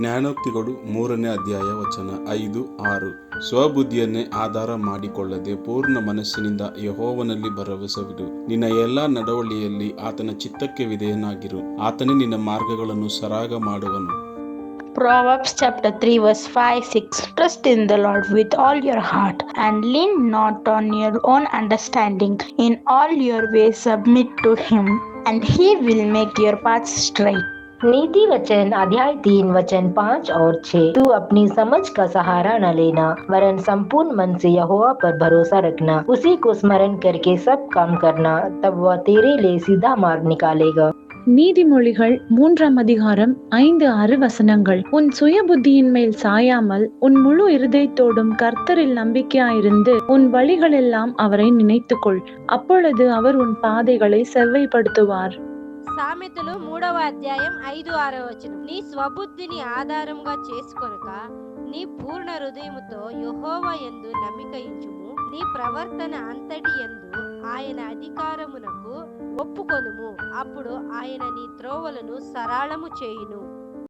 ಜ್ಞಾನೋಕ್ತಿಗಳು ಮೂರನೇ ಅಧ್ಯಾಯ ವಚನ ಐದು ಆರು ಸ್ವಬುದ್ಧಿಯನ್ನೇ ಆಧಾರ ಮಾಡಿಕೊಳ್ಳದೆ ಪೂರ್ಣ ಮನಸ್ಸಿನಿಂದ ಯಹೋವನಲ್ಲಿ ಭರವಸವಿಡು ನಿನ್ನ ಎಲ್ಲಾ ನಡವಳಿಯಲ್ಲಿ ಆತನ ಚಿತ್ತಕ್ಕೆ ವಿಧೇಯನಾಗಿರು ಆತನೇ ನಿನ್ನ ಮಾರ್ಗಗಳನ್ನು ಸರಾಗ ಮಾಡುವನು Proverbs chapter 3, verse 5 6 Trust in the Lord with all your heart and lean not on your own understanding. In all your ways, submit to Him, and He will make your paths straight. नीति वचन अध्याय तीन वचन पाँच और छः तू अपनी समझ का सहारा न लेना वरन संपूर्ण मन से यहोवा पर भरोसा रखना उसी को स्मरण करके सब काम करना तब वह तेरे लिए सीधा मार्ग निकालेगा நீதிமொழிகள் மூன்றாம் அதிகாரம் ஐந்து ஆறு வசனங்கள் உன் சுய புத்தியின் மேல் சாயாமல் உன் முழு இருதயத்தோடும் கர்த்தரில் நம்பிக்கையாயிருந்து உன் வழிகளெல்லாம் அவரை நினைத்துக்கொள் அப்பொழுது அவர் உன் பாதைகளை செவ்வைப்படுத்துவார் సామెతలు మూడవ అధ్యాయం ఐదు ఆరో వచనం. నీ స్వబుద్ధిని ఆధారంగా చేసుకొనక నీ పూర్ణ హృదయముతో యహోవ ఎందు నమ్మిక ఇచ్చుము నీ ప్రవర్తన అంతటి యందు ఆయన అధికారమునకు ఒప్పుకొనుము. అప్పుడు ఆయన నీ త్రోవలను సరళము చేయును.